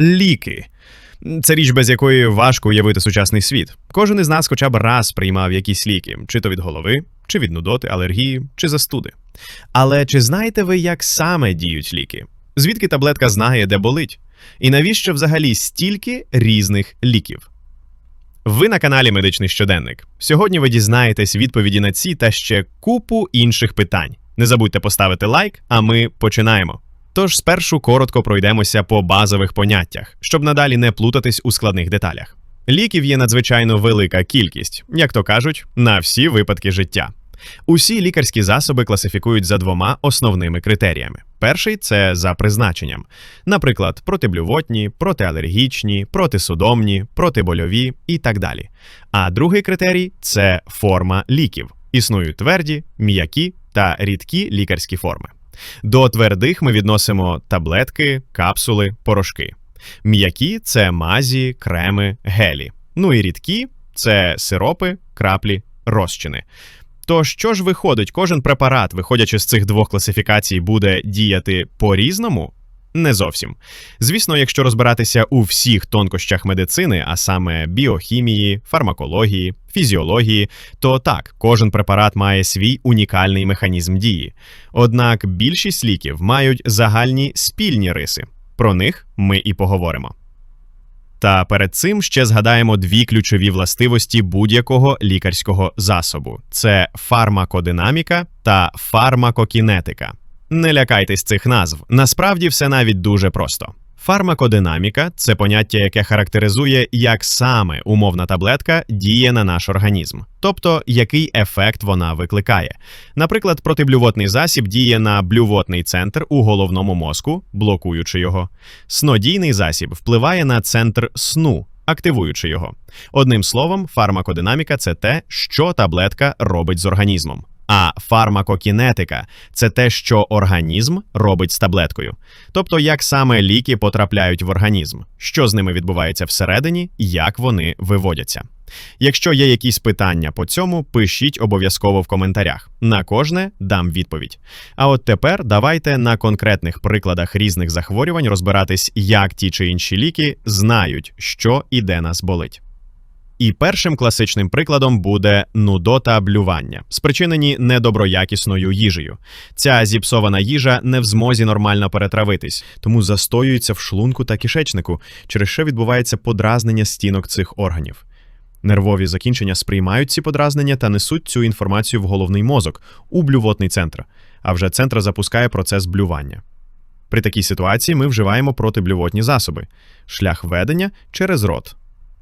Ліки. Це річ, без якої важко уявити сучасний світ. Кожен із нас хоча б раз приймав якісь ліки, чи то від голови, чи від нудоти, алергії, чи застуди. Але чи знаєте ви, як саме діють ліки? Звідки таблетка знає, де болить? І навіщо взагалі стільки різних ліків? Ви на каналі Медичний щоденник. Сьогодні ви дізнаєтесь відповіді на ці та ще купу інших питань. Не забудьте поставити лайк, а ми починаємо. Тож спершу коротко пройдемося по базових поняттях, щоб надалі не плутатись у складних деталях. Ліків є надзвичайно велика кількість, як то кажуть, на всі випадки життя. Усі лікарські засоби класифікують за двома основними критеріями: перший це за призначенням, наприклад, протиблювотні, протиалергічні, протисудомні, протибольові і так далі. А другий критерій це форма ліків. Існують тверді, м'які та рідкі лікарські форми. До твердих ми відносимо таблетки, капсули, порошки. М'які це мазі, креми, гелі. Ну і рідкі це сиропи, краплі, розчини. То що ж виходить, кожен препарат, виходячи з цих двох класифікацій, буде діяти по-різному? Не зовсім. Звісно, якщо розбиратися у всіх тонкощах медицини, а саме біохімії, фармакології, фізіології, то так, кожен препарат має свій унікальний механізм дії. Однак більшість ліків мають загальні спільні риси. Про них ми і поговоримо. Та перед цим ще згадаємо дві ключові властивості будь-якого лікарського засобу: це фармакодинаміка та фармакокінетика. Не лякайтесь цих назв. Насправді все навіть дуже просто. Фармакодинаміка це поняття, яке характеризує, як саме умовна таблетка діє на наш організм, тобто який ефект вона викликає. Наприклад, протиблювотний засіб діє на блювотний центр у головному мозку, блокуючи його. Снодійний засіб впливає на центр сну, активуючи його. Одним словом, фармакодинаміка це те, що таблетка робить з організмом. А фармакокінетика це те, що організм робить з таблеткою, тобто як саме ліки потрапляють в організм, що з ними відбувається всередині, як вони виводяться. Якщо є якісь питання по цьому, пишіть обов'язково в коментарях. На кожне дам відповідь. А от тепер давайте на конкретних прикладах різних захворювань розбиратись, як ті чи інші ліки знають, що і де нас болить. І першим класичним прикладом буде нудота блювання, спричинені недоброякісною їжею. Ця зіпсована їжа не в змозі нормально перетравитись, тому застоюється в шлунку та кишечнику, через що відбувається подразнення стінок цих органів. Нервові закінчення сприймають ці подразнення та несуть цю інформацію в головний мозок у блювотний центр, а вже центр запускає процес блювання. При такій ситуації ми вживаємо протиблювотні засоби, шлях ведення через рот.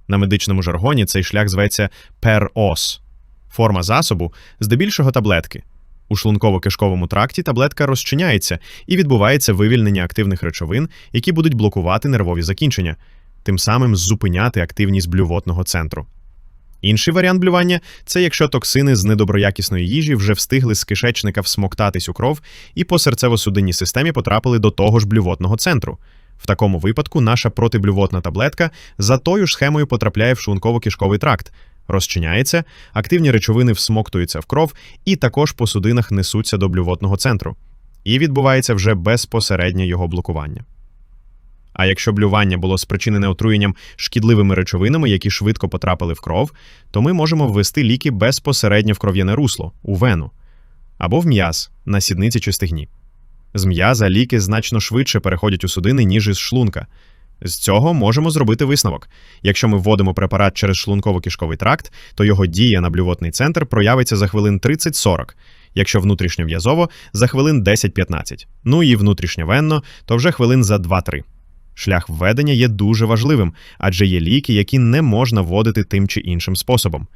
На медичному жаргоні цей шлях зветься перос. Форма засобу здебільшого таблетки. У шлунково-кишковому тракті таблетка розчиняється і відбувається вивільнення активних речовин, які будуть блокувати нервові закінчення, тим самим зупиняти активність блювотного центру. Інший варіант блювання це якщо токсини з недоброякісної їжі вже встигли з кишечника всмоктатись у кров і по серцево-судинній системі потрапили до того ж блювотного центру. В такому випадку наша протиблювотна таблетка за тою ж схемою потрапляє в шлунково-кишковий тракт, розчиняється, активні речовини всмоктуються в кров і також по судинах несуться до блювотного центру. І відбувається вже безпосереднє його блокування. А якщо блювання було спричинене отруєнням шкідливими речовинами, які швидко потрапили в кров, то ми можемо ввести ліки безпосередньо в кров'яне русло, у вену або в м'яз на сідниці чи стегні. З м'яза ліки значно швидше переходять у судини, ніж із шлунка. З цього можемо зробити висновок. Якщо ми вводимо препарат через шлунково-кишковий тракт, то його дія на блювотний центр проявиться за хвилин 30-40, якщо внутрішньов'язово за хвилин 10-15. Ну і внутрішньовенно, то вже хвилин за 2-3. Шлях введення є дуже важливим, адже є ліки, які не можна вводити тим чи іншим способом.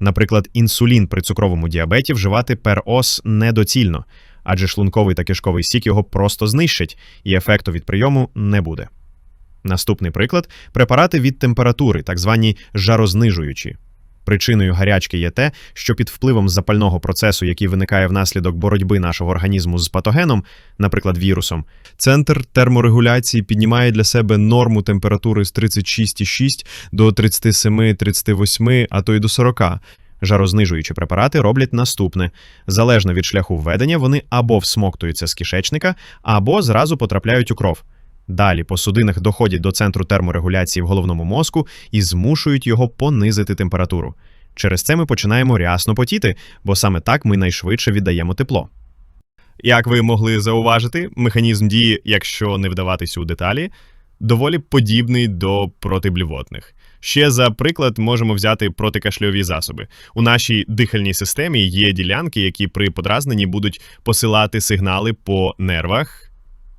Наприклад, інсулін при цукровому діабеті вживати перос недоцільно, адже шлунковий та кишковий сік його просто знищить, і ефекту від прийому не буде. Наступний приклад препарати від температури, так звані жарознижуючі. Причиною гарячки є те, що під впливом запального процесу, який виникає внаслідок боротьби нашого організму з патогеном, наприклад, вірусом, центр терморегуляції піднімає для себе норму температури з 36,6 до 37-38, а то й до 40. Жарознижуючі препарати роблять наступне: залежно від шляху введення, вони або всмоктуються з кишечника, або зразу потрапляють у кров. Далі по судинах доходять до центру терморегуляції в головному мозку і змушують його понизити температуру. Через це ми починаємо рясно потіти, бо саме так ми найшвидше віддаємо тепло. Як ви могли зауважити, механізм дії, якщо не вдаватись у деталі, доволі подібний до протиблювотних. Ще за приклад можемо взяти протикашльові засоби. У нашій дихальній системі є ділянки, які при подразненні будуть посилати сигнали по нервах.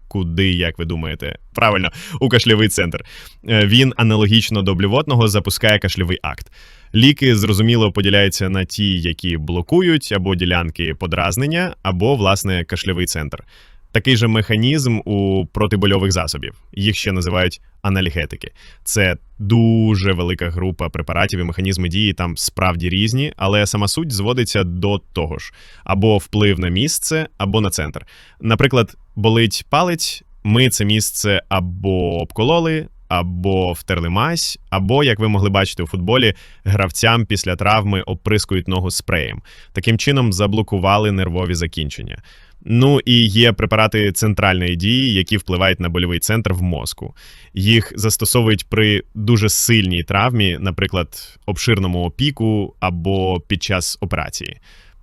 Куди, як ви думаєте? Правильно, у кашльовий центр. Е, Він аналогічно до блювотного запускає кашльовий акт. Ліки зрозуміло поділяються на ті, які блокують або ділянки подразнення, або власне кашльовий центр. Такий же механізм у протибольових засобів. Їх ще називають анальгетики. Це дуже велика група препаратів і механізми дії там справді різні, але сама суть зводиться до того ж: або вплив на місце, або на центр. Наприклад, болить палець, ми це місце або обкололи, або втерли мазь, або, як ви могли бачити у футболі, гравцям після травми оприскують ногу спреєм. Таким чином заблокували нервові закінчення. Ну і є препарати центральної дії, які впливають на больовий центр в мозку. Їх застосовують при дуже сильній травмі, наприклад, обширному опіку або під час операції.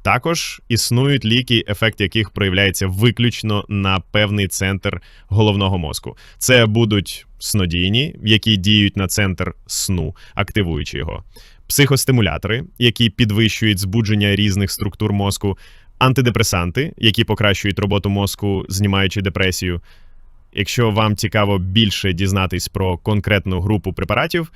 Також існують ліки, ефект яких проявляється виключно на певний центр головного мозку. Це будуть снодійні, які діють на центр сну, активуючи його, психостимулятори, які підвищують збудження різних структур мозку, антидепресанти, які покращують роботу мозку, знімаючи депресію. Якщо вам цікаво більше дізнатись про конкретну групу препаратів,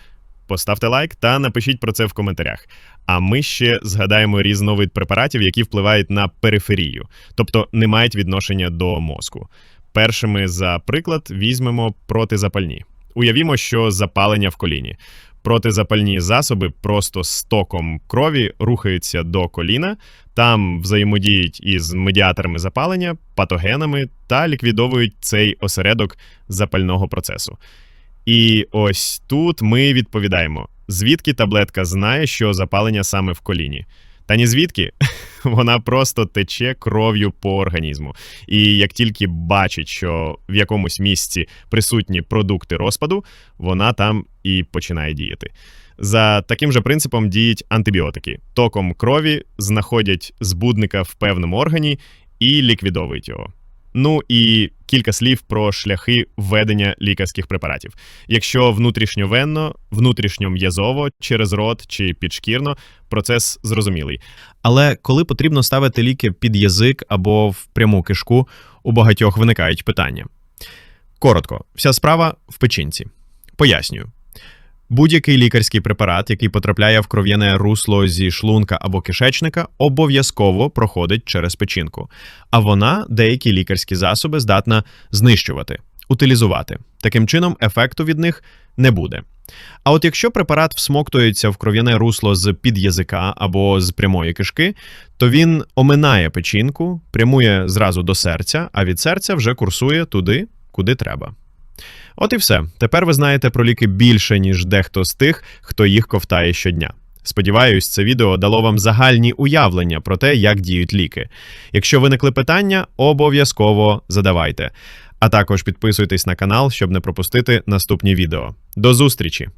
поставте лайк та напишіть про це в коментарях. А ми ще згадаємо різновид препаратів, які впливають на периферію, тобто не мають відношення до мозку. Першими за приклад візьмемо протизапальні. Уявімо, що запалення в коліні. Протизапальні засоби просто з током крові рухаються до коліна, там взаємодіють із медіаторами запалення, патогенами та ліквідовують цей осередок запального процесу. І ось тут ми відповідаємо, звідки таблетка знає, що запалення саме в коліні. Та ні звідки вона просто тече кров'ю по організму. І як тільки бачить, що в якомусь місці присутні продукти розпаду, вона там і починає діяти. За таким же принципом діють антибіотики. Током крові знаходять збудника в певному органі і ліквідовують його. Ну і кілька слів про шляхи введення лікарських препаратів. Якщо внутрішньовенно, внутрішньом'язово, через рот чи підшкірно, процес зрозумілий. Але коли потрібно ставити ліки під язик або в пряму кишку, у багатьох виникають питання. Коротко, вся справа в печінці. Пояснюю. Будь-який лікарський препарат, який потрапляє в кров'яне русло зі шлунка або кишечника, обов'язково проходить через печінку, а вона деякі лікарські засоби здатна знищувати, утилізувати. Таким чином, ефекту від них не буде. А от якщо препарат всмоктується в кров'яне русло з під язика або з прямої кишки, то він оминає печінку, прямує зразу до серця, а від серця вже курсує туди, куди треба. От і все. Тепер ви знаєте про ліки більше, ніж дехто з тих, хто їх ковтає щодня. Сподіваюсь, це відео дало вам загальні уявлення про те, як діють ліки. Якщо виникли питання, обов'язково задавайте. А також підписуйтесь на канал, щоб не пропустити наступні відео. До зустрічі!